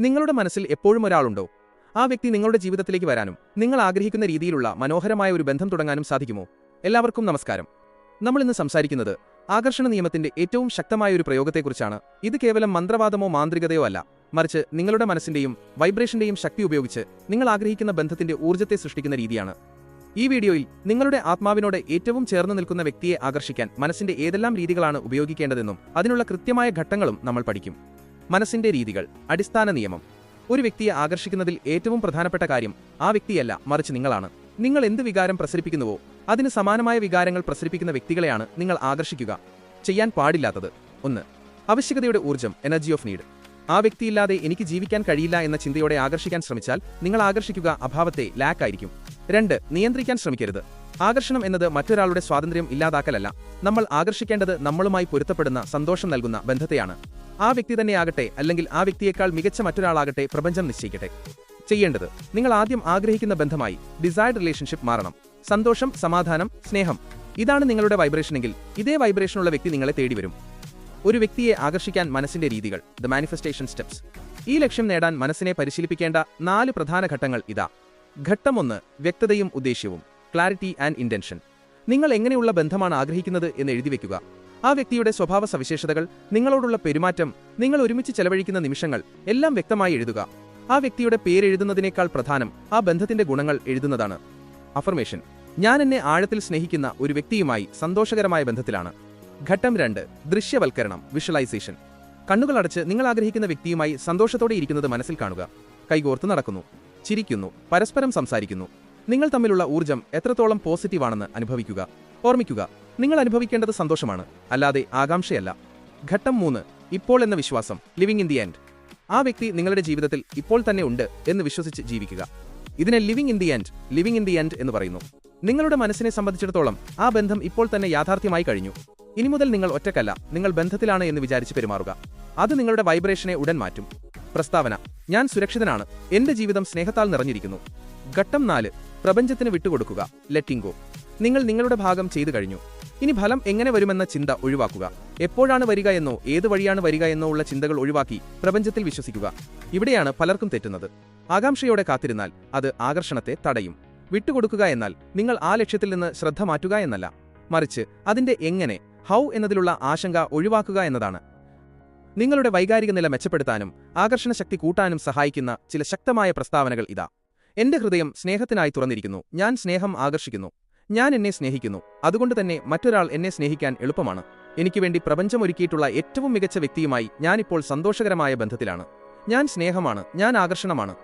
നിങ്ങളുടെ മനസ്സിൽ എപ്പോഴും ഒരാളുണ്ടോ? ആ വ്യക്തി നിങ്ങളുടെ ജീവിതത്തിലേക്ക് വരാനും നിങ്ങൾ ആഗ്രഹിക്കുന്ന രീതിയിലുള്ള മനോഹരമായ ഒരു ബന്ധം തുടങ്ങാനും സാധിക്കുമോ? എല്ലാവർക്കും നമസ്കാരം. നമ്മൾ ഇന്ന് സംസാരിക്കുന്നത് ആകർഷണ നിയമത്തിന്റെ ഏറ്റവും ശക്തമായ ഒരു പ്രയോഗത്തെക്കുറിച്ചാണ്. ഇത് കേവലം മന്ത്രവാദമോ മാന്ത്രികതയോ അല്ല. മറിച്ച് നിങ്ങളുടെ മനസ്സിന്റെയും വൈബ്രേഷന്റെയും ശക്തി ഉപയോഗിച്ച് നിങ്ങൾ ആഗ്രഹിക്കുന്ന ബന്ധത്തിന്റെ ഊർജത്തെ സൃഷ്ടിക്കുന്ന രീതിയാണ്. ഈ വീഡിയോയിൽ നിങ്ങളുടെ ആത്മാവിനോട് ഏറ്റവും ചേർന്ന് നിൽക്കുന്ന വ്യക്തിയെ ആകർഷിക്കാൻ മനസ്സിന്റെ ഏതെല്ലാം രീതികളാണ് ഉപയോഗിക്കേണ്ടതെന്നും അതിനുള്ള കൃത്യമായ ഘട്ടങ്ങളും നമ്മൾ പഠിക്കും. മനസ്സിന്റെ രീതികൾ അടിസ്ഥാന നിയമം. ഒരു വ്യക്തിയെ ആകർഷിക്കുന്നതിൽ ഏറ്റവും പ്രധാനപ്പെട്ട കാര്യം ആ വ്യക്തിയല്ല മറിച്ച് നിങ്ങളാണ്. നിങ്ങൾ എന്ത് വികാരം പ്രസരിപ്പിക്കുന്നുവോ അതിന് സമാനമായ വികാരങ്ങൾ പ്രസരിപ്പിക്കുന്ന വ്യക്തികളെയാണ് നിങ്ങൾ ആകർഷിക്കുക. ചെയ്യാൻ പാടില്ലാത്തത്. ഒന്ന് ആവശ്യകതയുടെ ഊർജം എനർജി ഓഫ് നീഡ് ആ വ്യക്തിയില്ലാതെ എനിക്ക് ജീവിക്കാൻ കഴിയില്ല എന്ന ചിന്തയോടെ ആകർഷിക്കാൻ ശ്രമിച്ചാൽ നിങ്ങൾ ആകർഷിക്കുക അഭാവത്തെ ലാക്കായിരിക്കും രണ്ട് നിയന്ത്രിക്കാൻ ശ്രമിക്കരുത്. ആകർഷണം എന്നത് മറ്റൊരാളുടെ സ്വാതന്ത്ര്യം ഇല്ലാതാക്കലല്ല. നമ്മൾ ആകർഷിക്കേണ്ടത് നമ്മളുമായി പൊരുത്തപ്പെടുന്ന സന്തോഷം നൽകുന്ന ബന്ധത്തെയാണ്. ആ വ്യക്തി തന്നെയാകട്ടെ അല്ലെങ്കിൽ ആ വ്യക്തിയേക്കാൾ മികച്ച മറ്റൊരാളാകട്ടെ പ്രപഞ്ചം നിശ്ചയിക്കട്ടെ. ചെയ്യേണ്ടത് നിങ്ങൾ ആദ്യം ആഗ്രഹിക്കുന്ന ബന്ധമായി ഡിസൈർഡ് റിലേഷൻഷിപ്പ് മാറണം. സന്തോഷം സമാധാനം സ്നേഹം. ഇതാണ് നിങ്ങളുടെ വൈബ്രേഷനെങ്കിൽ ഇതേ വൈബ്രേഷനുള്ള വ്യക്തി നിങ്ങളെ തേടി വരും. ഒരു വ്യക്തിയെ ആകർഷിക്കാൻ മനസ്സിന്റെ രീതികൾ ദ മാനിഫെസ്റ്റേഷൻ സ്റ്റെപ്സ് ഈ ലക്ഷ്യം നേടാൻ മനസ്സിനെ പരിശീലിപ്പിക്കേണ്ട നാല് പ്രധാന ഘട്ടങ്ങൾ ഇതാ. ഘട്ടം ഒന്ന് വ്യക്തതയും ഉദ്ദേശ്യവും. ക്ലാരിറ്റി ആൻഡ് ഇന്റൻഷൻ നിങ്ങൾ എങ്ങനെയുള്ള ബന്ധമാണ് ആഗ്രഹിക്കുന്നത് എന്ന് എഴുതി വെക്കുക. ആ വ്യക്തിയുടെ സ്വഭാവ സവിശേഷതകൾ നിങ്ങളോടുള്ള പെരുമാറ്റം നിങ്ങൾ ഒരുമിച്ച് ചെലവഴിക്കുന്ന നിമിഷങ്ങൾ എല്ലാം വ്യക്തമായി എഴുതുക. ആ വ്യക്തിയുടെ പേരെഴുതുന്നതിനേക്കാൾ പ്രധാനം ആ ബന്ധത്തിന്റെ ഗുണങ്ങൾ എഴുതുന്നതാണ്. അഫർമേഷൻ ഞാൻ എന്നെ ആഴത്തിൽ സ്നേഹിക്കുന്ന ഒരു വ്യക്തിയുമായി സന്തോഷകരമായ ബന്ധത്തിലാണ്. ഘട്ടം രണ്ട്. ദൃശ്യവൽക്കരണം വിഷ്വലൈസേഷൻ കണ്ണുകൾ അടച്ച് നിങ്ങൾ ആഗ്രഹിക്കുന്ന വ്യക്തിയുമായി സന്തോഷത്തോടെ ഇരിക്കുന്നത് മനസ്സിൽ കാണുക. കൈകോർത്ത് നടക്കുന്നു. ചിരിക്കുന്നു. പരസ്പരം സംസാരിക്കുന്നു. നിങ്ങൾ തമ്മിലുള്ള ഊർജം എത്രത്തോളം പോസിറ്റീവാണെന്ന് അനുഭവിക്കുക. ഓർമ്മിക്കുക നിങ്ങൾ അനുഭവിക്കേണ്ടത് സന്തോഷമാണ് അല്ലാതെ ആകാംക്ഷയല്ല. ഘട്ടം മൂന്ന് ഇപ്പോൾ എന്ന വിശ്വാസം ലിവിംഗ് ഇൻ ദി എൻഡ് ആ വ്യക്തി നിങ്ങളുടെ ജീവിതത്തിൽ ഇപ്പോൾ തന്നെ ഉണ്ട് എന്ന് വിശ്വസിച്ച് ജീവിക്കുക. ഇതിനെ living in the end living in the end എന്ന് പറയുന്നു. നിങ്ങളുടെ മനസ്സിനെ സംബന്ധിച്ചിടത്തോളം ആ ബന്ധം ഇപ്പോൾ തന്നെ യാഥാർത്ഥ്യമായി കഴിഞ്ഞു. ഇനി മുതൽ നിങ്ങൾ ഒറ്റക്കല്ല നിങ്ങൾ ബന്ധത്തിലാണ് എന്ന് വിചാരിച്ച് പെരുമാറുക. അത് നിങ്ങളുടെ വൈബ്രേഷനെ ഉടൻ മാറ്റും. പ്രസ്താവന ഞാൻ സുരക്ഷിതനാണ് എന്റെ ജീവിതം സ്നേഹത്താൽ നിറഞ്ഞിരിക്കുന്നു. ഘട്ടം നാല് പ്രപഞ്ചത്തിന് വിട്ടുകൊടുക്കുക ലെറ്റിംഗ് നിങ്ങൾ നിങ്ങളുടെ ഭാഗം ചെയ്തു കഴിഞ്ഞു. ഇനി ഫലം എങ്ങനെ വരുമെന്ന ചിന്ത ഒഴിവാക്കുക. എപ്പോഴാണ് വരിക എന്നോ ഏത് വഴിയാണ് വരിക എന്നോ ഉള്ള ചിന്തകൾ ഒഴിവാക്കി പ്രപഞ്ചത്തിൽ വിശ്വസിക്കുക. ഇവിടെയാണ് പലർക്കും തെറ്റുന്നത്. ആകാംക്ഷയോടെ കാത്തിരുന്നാൽ അത് ആകർഷണത്തെ തടയും. വിട്ടുകൊടുക്കുക എന്നാൽ നിങ്ങൾ ആ ലക്ഷ്യത്തിൽ നിന്ന് ശ്രദ്ധ മാറ്റുക എന്നല്ല. മറിച്ച് അതിന്റെ എങ്ങനെ ഹൗ എന്നതിലുള്ള ആശങ്ക ഒഴിവാക്കുക എന്നതാണ്. നിങ്ങളുടെ വൈകാരിക നില മെച്ചപ്പെടുത്താനും ആകർഷണ ശക്തി കൂട്ടാനും സഹായിക്കുന്ന ചില ശക്തമായ പ്രസ്താവനകൾ ഇതാ. എന്റെ ഹൃദയം സ്നേഹത്തിനായി തുറന്നിരിക്കുന്നു. ഞാൻ സ്നേഹം ആകർഷിക്കുന്നു. ഞാൻ എന്നെ സ്നേഹിക്കുന്നു. അതുകൊണ്ട് തന്നെ മറ്റൊരാൾ എന്നെ സ്നേഹിക്കാൻ എളുപ്പമാണ്. എനിക്ക് വേണ്ടി പ്രപഞ്ചം ഒരുക്കിയിട്ടുള്ള ഏറ്റവും മികച്ച വ്യക്തിയുമായി ഞാനിപ്പോൾ സന്തോഷകരമായ ബന്ധത്തിലാണ്. ഞാൻ സ്നേഹമാണ്. ഞാൻ ആകർഷണമാണ്.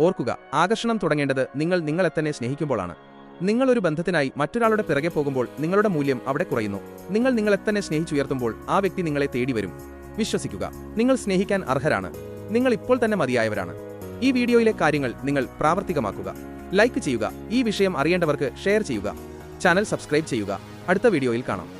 ഓർക്കുക ആകർഷണം തുടങ്ങേണ്ടത് നിങ്ങൾ നിങ്ങളെ തന്നെ സ്നേഹിക്കുമ്പോഴാണ്. നിങ്ങളൊരു ബന്ധത്തിനായി മറ്റൊരാളുടെ പിറകെ പോകുമ്പോൾ നിങ്ങളുടെ മൂല്യം അവിടെ കുറയുന്നു. നിങ്ങൾ നിങ്ങളെ തന്നെ സ്നേഹിച്ചുയർത്തുമ്പോൾ ആ വ്യക്തി നിങ്ങളെ തേടി വരും വിശ്വസിക്കുക നിങ്ങൾ സ്നേഹിക്കാൻ അർഹരാണ്. നിങ്ങൾ ഇപ്പോൾ തന്നെ മതിയായവരാണ്. ഈ വീഡിയോയിലെ കാര്യങ്ങൾ നിങ്ങൾ പ്രാവർത്തികമാക്കുക. ലൈക്ക് ചെയ്യുക. ഈ വിഷയം അറിയേണ്ടവർക്ക് ഷെയർ ചെയ്യുക. ചാനൽ സബ്സ്ക്രൈബ് ചെയ്യുക. അടുത്ത വീഡിയോയിൽ കാണാം.